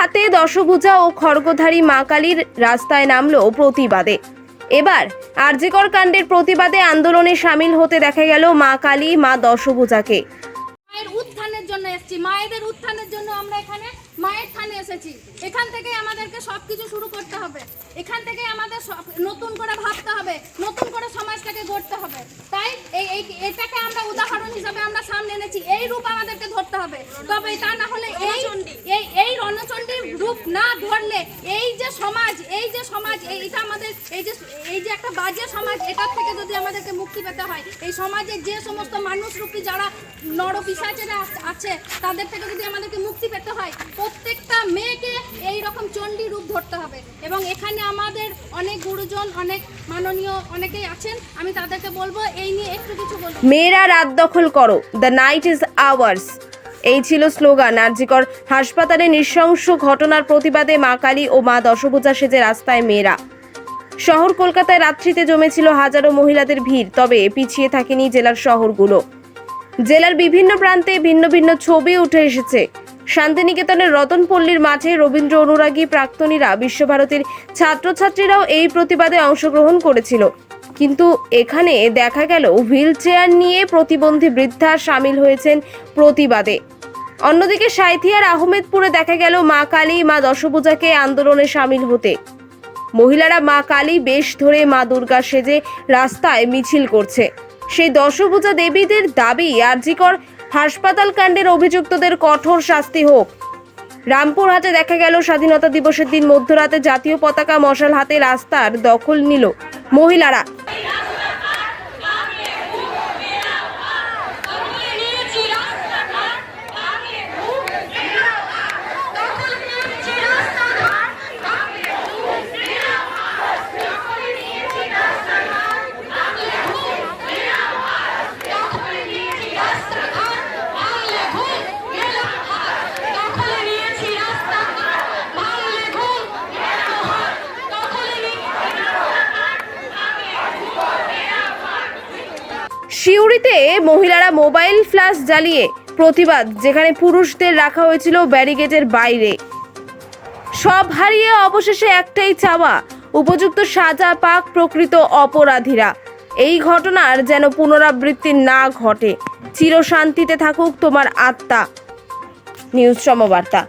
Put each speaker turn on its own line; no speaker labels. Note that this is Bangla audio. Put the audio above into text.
হাতে দশভূজা ও খড়গধারী মা কালীর রাস্তায় নামলো প্রতিবাদে। এবার আরজিকর কাণ্ডের প্রতিবাদে আন্দোলনে সামিল হতে দেখা গেল মা কালী, মা দশভূজাকে।
মায়ের উত্থানের জন্য এসেছি। মায়েদের উত্থানের জন্য আমরা এখানে মায়ের থানে এসেছি। এখান থেকে আমাদেরকে সব কিছু শুরু করতে হবে। এখান থেকে আমাদের সব- নতুন করে ভাবতে হবে। নতুন করে সমাজটাকে গড়তে হবে। তাই এই, এটাকে আমরা উদাহরণ হিসাবে আমরা সামনে এনেছি। এই রূপ আমাদেরকে ধরতে হবে। তবে তা না হলে এই এই এই রণচণ্ডীর রূপ না ধরলে এই যে সমাজ, এই যে সমাজ, এই- এটা আমাদের, এই যে এই যে একটা বাজে সমাজ এটার থেকে যদি আমাদেরকে মুক্তি পেতে হয়, এই সমাজে যে সমস্ত মানুষরূপী যারা নরপিসাচেরা আছে, তাদের থেকে যদি আমাদেরকে মুক্তি পেতে হয়, প্রত্যেকটা মেয়েকে এই রকম চণ্ডী রূপ ধরতে হবে। এবং এখানে আমাদের অনেক গুরুজন, অনেক মাননীয় অনেকেই আছেন, আমি তাদেরকে বলব, এই নিয়ে একটু কিছু বলব।
মেয়েরা রাত দখল করো দ্য নাইট ইজ আওয়ার্স এই ছিল স্লোগান। আরজিকর হাসপাতালে নৃশংস ঘটনার প্রতিবাদে মা কালী ও মা দশভুজা সেজে রাস্তায় মেয়েরা। শহর কলকাতায় রাত্রিতে জমেছিল হাজারো মহিলাদের ভিড়, তবে পিছিয়ে থাকেনি জেলার শহরগুলো। জেলার বিভিন্ন প্রান্তে ভিন্ন ভিন্ন ছবি উঠে এসেছে। শান্তিনিকেতনের রতনপল্লীর মাঠে রবীন্দ্র অনুরাগী প্রাক্তনীরা বিশ্বভারতীর ছাত্রছাত্রীরাও এই প্রতিবাদে অংশগ্রহণ করেছিল। কিন্তু এখানে দেখা গেল হুইল চেয়ার নিয়ে প্রতিবন্ধী বৃদ্ধা সামিল হয়েছেন প্রতিবাদে। অন্যদিকে সাঁইথিয়ার আহমেদপুরে দেখা গেল মা কালী, মা দশভূজাকে আন্দোলনে সামিল হতে। মহিলারা মা কালী বেশ ধরে মা দুর্গা সেজে রাস্তায় মিছিল করছে। সেই দশভূজা দেবীদের দাবি, আরজিকর হাসপাতাল কাণ্ডের অভিযুক্তদের কঠোর শাস্তি হোক। রামপুরহাটে দেখা গেল স্বাধীনতা দিবসের দিন মধ্যরাতে জাতীয় পতাকা মশাল হাতে রাস্তার দখল নিল মহিলারা। সিউড়িতে মহিলারা মোবাইল ফ্ল্যাশ জ্বালিয়ে প্রতিবাদ, যেখানে পুরুষদের রাখা হয়েছিল ব্যারিকেডের বাইরে। সব হারিয়ে অবশেষে একটাই চাওয়া, উপযুক্ত সাজা পাক প্রকৃত অপরাধীরা। এই ঘটনার যেন পুনরাবৃত্তি না ঘটে। চিরশান্তিতে থাকুক তোমার আত্মা। নিউজ সমবার্তা।